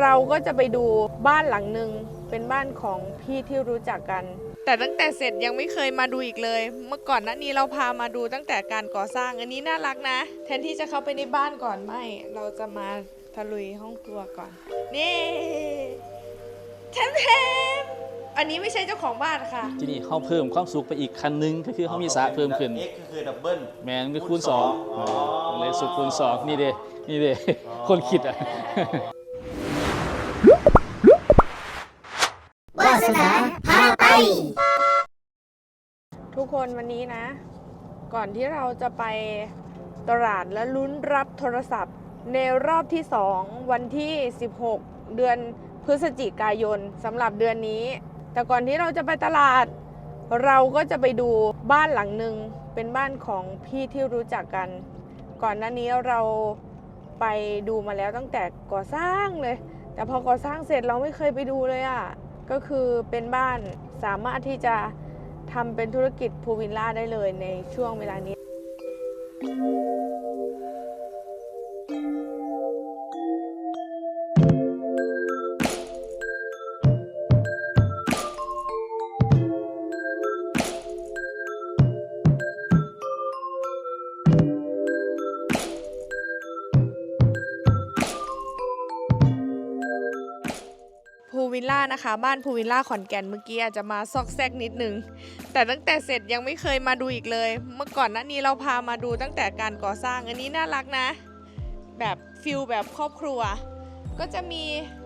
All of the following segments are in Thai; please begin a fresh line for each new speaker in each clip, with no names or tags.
เราก็จะไปดูบ้านหลังหนึ่งเป็นบ้านของพี่ที่รู้จักกัน แต่ตั้งแต่เสร็จยังไม่เคยมาดูอีกเลย เมื่อก่อนหน้านี้เราพามาดูตั้งแต่การก่อสร้างอันนี้น่ารักนะ แทนที่จะเข้าไปในบ้านก่อนไม่ เราจะมาตะลุยห้องครัวก่อน นี่แทมแทมอันนี้ไม่ใช่เจ้าของบ้านค่ะ
ที่นี่เขาเพิ่มความสุขไปอีกคันนึงก็คือเขามีสระเพิ่มขึ้น
X ก็คือดับเบิล
แมนก็คูณสอง
อ๋อ
เออเลยสุดคูณสองนี่เด้นี่เด้คนคิดอะ
สนาพาไป
ทุกคนวันนี้นะ ก่อนที่เราจะไปตลาดและลุ้นรับโทรศัพท์ ในรอบที่ 2 วันที่ 16 เดือนพฤศจิกายนสำหรับเดือนนี้ แต่ก่อนที่เราจะไปตลาด เราก็จะไปดูบ้านหลังหนึ่งเป็นบ้านของพี่ที่รู้จักกัน ก่อนหน้านี้เราไปดูมาแล้วตั้งแต่ก่อสร้างเลย แต่พอก่อสร้างเสร็จเราไม่เคยไปดูเลยอะ่ะ ก็คือเป็นบ้านสามารถที่จะทำเป็นธุรกิจพูวิลล่าได้เลยในช่วงเวลานี้ นะคะ บ้านพูวิลล่าขอนแก่นเมื่อกี้อาจจะมาซอกแซกนิดนึง แต่ตั้งแต่เสร็จยังไม่เคยมาดูอีกเลย เมื่อก่อนหน้านี้เราพามาดูตั้งแต่การก่อสร้างอันนี้น่ารักนะ แบบฟิลแบบครอบครัว ก็จะมี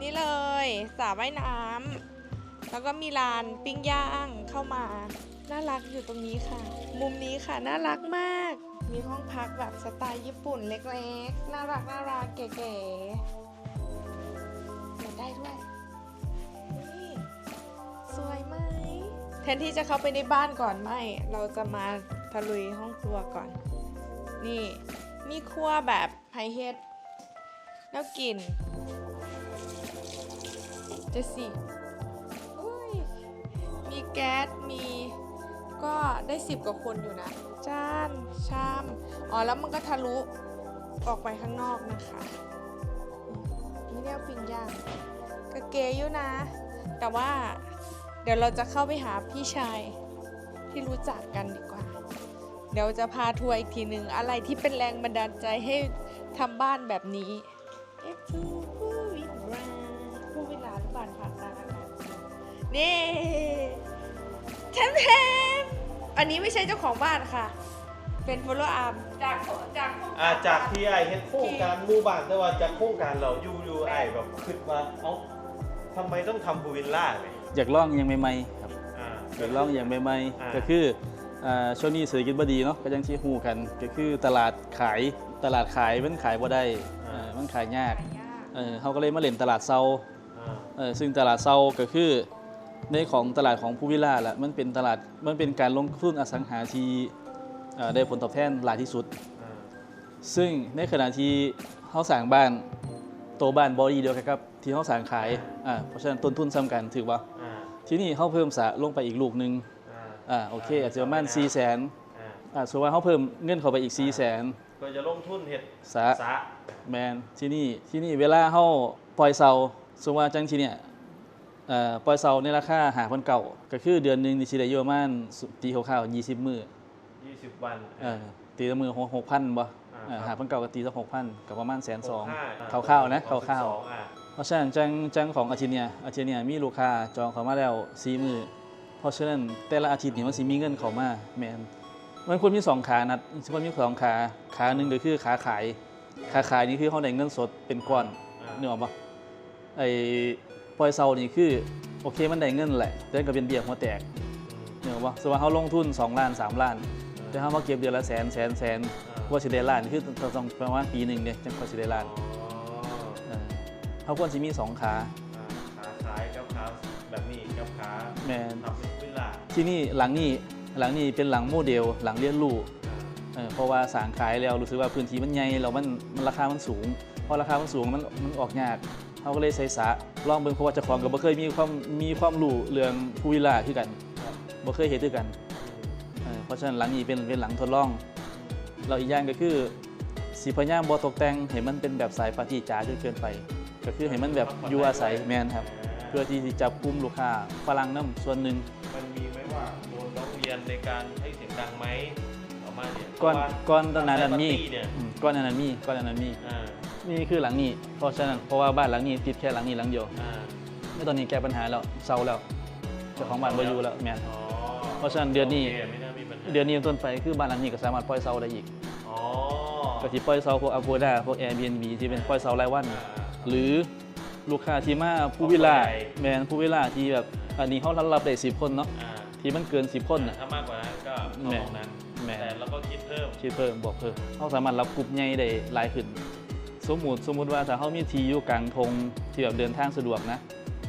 นี่เลยสระว่ายน้ำแล้วก็มีลานปิ้งย่างเข้ามา น่ารักอยู่ตรงนี้ค่ะ มุมนี้ค่ะน่ารักมาก มีห้องพักแบบสไตล์ญี่ปุ่นเล็กๆ น่ารักน่ารักเก๋ๆได้ด้วย ทนที่จะเข้าไปในบ้านก่อนไม่ เราจะมาตะลุยห้องครัวก่อน นี่ มีครัวแบบไฮเฮดแล้วกลิ่นจะสิมีแก๊ส มีก็ได้สิบกว่าคนอยู่นะ จาน ชาม อ๋อ แล้วมันก็ทะลุออกไปข้างนอกนะคะนี่เรียกปิ้งย่างก็เกยอยู่นะ แต่ว่า ดี๋ยวเราจะเข้าไปหาพี่ชายที่รู้จักกันดีกว่า เดี๋ยวจะพาทัวร์อีกทีหนึ่งอะไรที่เป็นแรงบันดาลใจให้ทำบ้านแบบนี้ผู้วิลาผู้วิลาหรือบ้านพักตากอานี่แทมแทมอันนี้ไม่ใช่เจ้าของบ้านค่ะ เป็นโฟลโลอาร์มจากจากโครง
อ่า
การ
จากที่ไอเฮ็ดโครงการหมู่บ้านแต่ว่าจากโครงการเราอยู่อยู่ไอแบบคิดว่าเอ้าทำไมต้องทำพูวิลล่าเนี่ย
อยากลองอยังใหม่ๆครับ
อ่า
อยากลองอยังใหม่
อ่า
ๆก็คืออ่าช่วงนี้เศรษฐกิจบ่ดีเนาะก็ยังที่ฮู้กัน ก็คือตลาดขายตลาดขายมันขายบ่ได้เออมันขายยาก
หายาก
เออเขาก็เลยมาเล่นตลาดเซา
อ่า
เออซึ่งตลาดเซาก็คือในของตลาดของผู้วิลล่าแหละมันเป็นตลาดมันเป็นการลงทุนอสังหาที่เอ่อได้ผลตอบแทนหลายที่สุด
อ่า
ซึ่งในขณะที่เขาสั่งบ้านโตวบ้านบอดีเดียวกันครับ ที่เขาสั่งขายอ่าเพราะฉะนั้นต้นทุนซ้ำกันถือว่า
อ่า
ที่นี่เขาเพิ่มสระลงไปอีกลูกหนึ่ง
อ่า
อ่าโอเค อาจจะประมาณ4 0 0 0 0น
อ่า
อ่าส่วนว่าเขาเพิ่มเงินเข้าไปอีก4 0 0 0 0น
ก็จะลงทุนเฮ็ด
สระ
สระ
แมนที่นี่ที่นี่เวลาเขาปล่อยเซาสมมติว่าจังที่เนี่ยเอ่อปล่อยเซาในราคาหาพันเก่าก็คือเดือนหนึ่งนี่สิได้อยู่ประมาณตีคร่าวๆยี่สิบมือ
20วัน
เออตีละมือหกพันบ่
อ่า
หาพันเก่าก็ตีสักหกพันกับประมาณแสนสอง
หก
คร่าวๆนะ
หก
คร่าว
สิบสองอะ
ๆ เพราะฉะนั้นจังจังของอาทิตย์เนี่ยอาทิตย์เนี่ยมีลูกค้าจองเข้ามาแล้วสี่มือเพราะฉะนั้นแต่ละอาทิตย์นี่มันสิมีเงินเข้ามาแมนมันควรมีสองขานัดมันควรมีสองขาขาหนึ่งก็คือขาขาย ขาขายนี่คือเขาได้เงินสดเป็นก้อน
อ่า
นึกออกปะไอ้ปล่อยเซานี่คือโอเคมันได้เงินแหละแต่ก็เป็นเบี้ยหัวแตกนึกออกปะสมมติว่าเขาลงทุน2ล้าน3ล้านแต่เขามาเก็บเดือนละแสนแสนแสนกว่าสิได้ล้านนี่คือต้องต้องประมาณปีหนึ่งเนี่ยจังกว่าสิได้ล้าน
อ๋อ
เออ เขาควรสิมี2ขา
อ่าขาซ้ายกับขาแบบนี้กับขา
แมน
ทำเป็นวิลล่า
ที่นี่หลังนี้หลังนี้เป็นหลังโมเดล หลังเรียนรู้
อ่า
เออเพราะว่าสางขายแล้วรู้สึกว่าพื้นที่มันใหญ่แล้วมันมันราคามันสูงพอราคามันสูงมันมันออกยากเขาก็เลยใส่สระลองเบิ่งเพราะว่าเจ้าของก็บ่เคยมีความมีความรู้เรื่องผู้วิลล่าคือกันบ่เคยเห็นคือกันเออเพราะฉะนั้นหลังนี้เป็นเป็นหลังทดลองเราอีกอย่างก็คือสีพยายามบ่ตกแต่งให้มันเป็นแบบสายปาร์ตี้จ๋าจนเกินไป ก็ก็คือให้มันแบบอยู่อาศัยแมนครับ เพื่อที่จะจับกลุ่มลูกค้าฝรั่งน้ำส่วนหนึ่ง
มันมีไหมว่าโดนร้องเรียนในการให้เสียงดังไหมออกมาเนี่ย
ก้อน
เพราะว่า
ก้อนตอนนั้นนั้นมี
ปาร์ตี้เนี่ย
อืมก้อนนั้นมีก้อนนั้นมี
อ่า
นี่คือหลังนี้เพราะฉะนั้นเพราะว่าบ้านหลังนี้ติดแค่หลังนี้หลังเดียว
อ่า
ไม่ตอนนี้แก้ปัญหาแล้วเซาแล้วเจ้าของบ้านบ่อยู่แล้วแมน
อ๋อ
เพราะฉะนั้นเดือนนี้
โคไม่น่ามีปัญหา
เดือนนี้เป็นต้นไปคือบ้านหลังนี้ก็สามารถปล่อยเซาได้อีก
อ๋อ
ก็ที่ปล่อยเซาพวกอ g ด้าพวก Airbnb ที่เป็นปล่อยเซารายวัน
อ่า
หรือลูกค้าที่มาผู้วิลล่า
ครอบครัวใหญ่
แมนผู้วิลล่าที่แบบอันนี้เขารับได้สิบคนเนาะ
อ่า
ที่มันเกินสิบคนน่ะ
ถ้ามากกว่านั้นก็เข้า
แหม่
ห้องนั้น
แหม่
แต่เราก็คิดเพิ่ม
คิดเพิ่มบอกเพิ่มเขาสามารถรับกลุ่มใหญ่ได้หลายขึ้น สมมุติสมมุติว่าถ้าเขามีทีอยู่กลางทงที่แบบเดินทางสะดวกนะ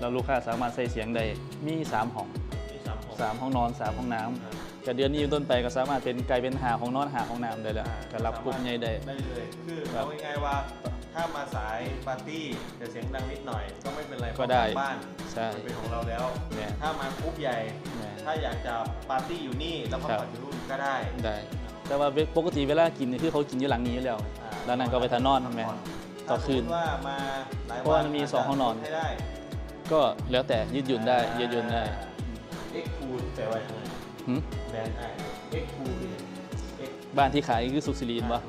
แล้วลูกค้าสามารถใส่เสียงได้มีสามห้อง
มีสามห้อง
สามห้องนอนสามห้องน้
อ่าำ
กับเดือนนี้เป็นต้นไปก็สามารถเป็นกลายเป็นหาห้องนอนหาห้องน้ำได้แล้วก็รับกลุ่มใหญ่ได้
ได้เลยคือ
ครั
เอา
บ
ง่ายๆว่า ถ้ามาสายปาร์ตี้แต่เสียงดังนิดหน่อย ก็ไม่เป็นไร
ก็ได้
เพราะบ้าน
ใช่
มันเป็นของเราแล้ว
แม่
ถ้ามากรุ๊ปใหญ่
แม่
ถ้าอยากจะปาร์ตี้อยู่นี่แล้วก็
ครับ
ผ่อนอยู่นู่นก็ได้
ได้ แต่ว่าปกติเวลากินนี่คือเขากินอยู่หลังนี้อยู่แล้ว
อ่า
แล้วนั่นก็ไปทานอนแม่ต่อคืน
ถ้าสมมุติว่ามาหลาย
เพราะว่ามันมีสองห้องนอน
ให้ได้
ก็แล้วแต่ยืดหยุ่นได้ยืดหยุ่นได้
เอ็กคูลแปลว่ายังไง
หึ
แบรนด์ไอเอ็กคูลคือเอ็ก
บ้านที่ขายคือสุขสิรินปะ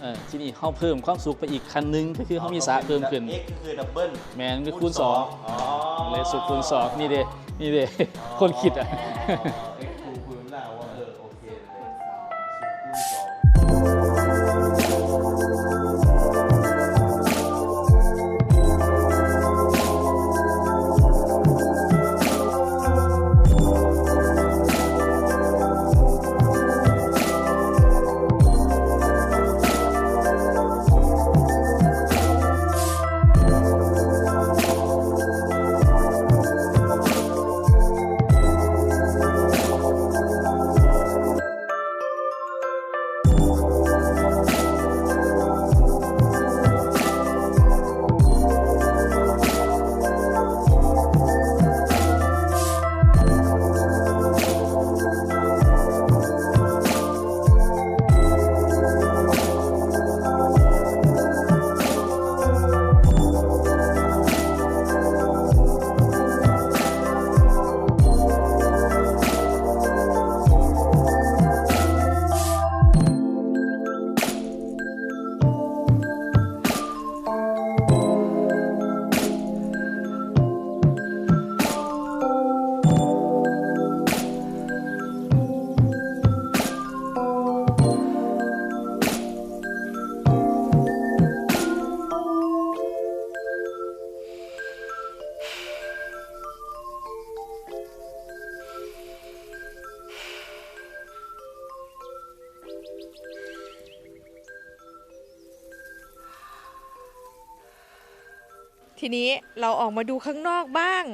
เออที่นี่เขาเพิ่มความสุขไปอีกคันนึงก็คือเขามีสระเพิ่มขึ้น
เอ็กก็คือดับเบิล
แมนก็คูณสอง
อ๋อ
เลยสุขคูณสองนี่เด้นี่เด้คนคิดอะ
เอ็
ทีนี้เราออกมาดูข้างนอกบ้าง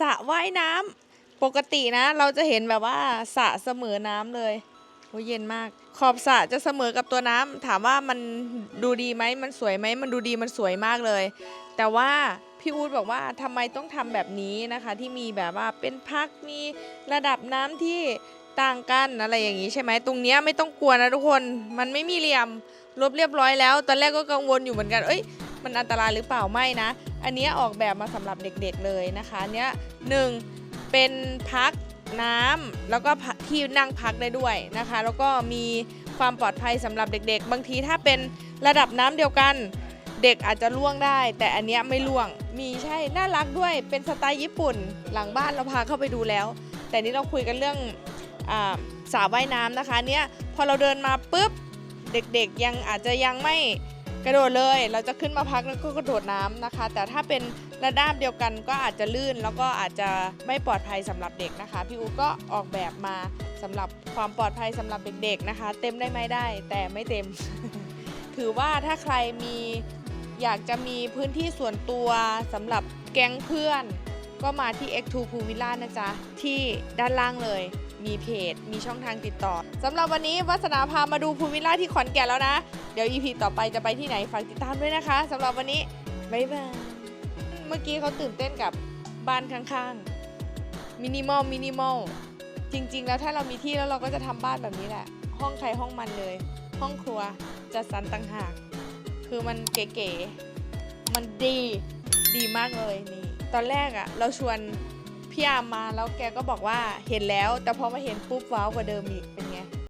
สระว่ายน้ำปกตินะ เราจะเห็นแบบว่าสระเสมอน้ำเลยโอ้เย็นมาก ขอบสระจะเสมอกับตัวน้ำถามว่ามันดูดีไหมมันสวยไหมมันดูดีมันสวยมากเลย แต่ว่าพี่อู๊ดบอกว่าทำไมต้องทำแบบนี้นะคะ ที่มีแบบว่าเป็นพักมีระดับน้ำที่ต่างกันอะไรอย่างนี้ใช่ไหมตรงเนี้ยไม่ต้องกลัวนะทุกคน มันไม่มีเหลี่ยมลบเรียบร้อยแล้ว ตอนแรกก็กังวลอยู่เหมือนกัน เอ้ย มันอันตรายหรือเปล่าไม่นะ อันนี้ออกแบบมาสำหรับเด็กๆเลยนะคะอันเนี้ยหนึ่งเป็นพักน้ำแล้วก็ที่นั่งพักได้ด้วยนะคะ แล้วก็มีความปลอดภัยสำหรับเด็ก ๆ บางทีถ้าเป็นระดับน้ำเดียวกัน เด็กอาจจะล่วงได้ แต่อันเนี้ยไม่ล่วงมีใช่น่ารักด้วยเป็นสไตล์ญี่ปุ่น หลังบ้านเราพาเข้าไปดูแล้ว แต่นี่เราคุยกันเรื่องอาว่ายน้ำนะคะ เนี้ยพอเราเดินมาปุ๊บเด็กๆยังอาจจะยังไม่ กระโดดเลย เราจะขึ้นมาพักแล้วก็กระโดดน้ำนะคะ แต่ถ้าเป็นระดับเดียวกันก็อาจจะลื่น แล้วก็อาจจะไม่ปลอดภัยสำหรับเด็กนะคะ พี่อูก็ออกแบบมาสำหรับความปลอดภัยสำหรับเด็ก ๆนะคะ เต็มได้ไหมได้ แต่ไม่เต็ม ถือว่าถ้าใครมีอยากจะมีพื้นที่ส่วนตัวสำหรับแก๊งเพื่อน ก็มาที่ X2 Pool Villa นะจ๊ะ ที่ด้านล่างเลย มีเพจ มีช่องทางติดต่อสำหรับวันนี้วัสนาพามาดูพูลวิลล่าที่ขอนแก่นแล้วนะ เดี๋ยว EP ต่อไปจะไปที่ไหนฝากติดตามด้วยนะคะสำหรับวันนี้บ๊ายบายเมื่อกี้เขาตื่นเต้นกับบ้านข้างๆมินิมอลมินิมอลจริง ๆ แล้วถ้าเรามีที่แล้วเราก็จะทำบ้านแบบนี้แหละ ห้องใครห้องมันเลย ห้องครัวจะสันต่างหาก คือมันเก๋ๆมันดีดีมากเลยนี่ ตอนแรกอะ่ะ เราชวน พี่อามมาแล้วแกก็บอกว่าเห็นแล้ว แต่พอมาเห็นปุ๊บว้าวกว่าเดิมอีกเป็น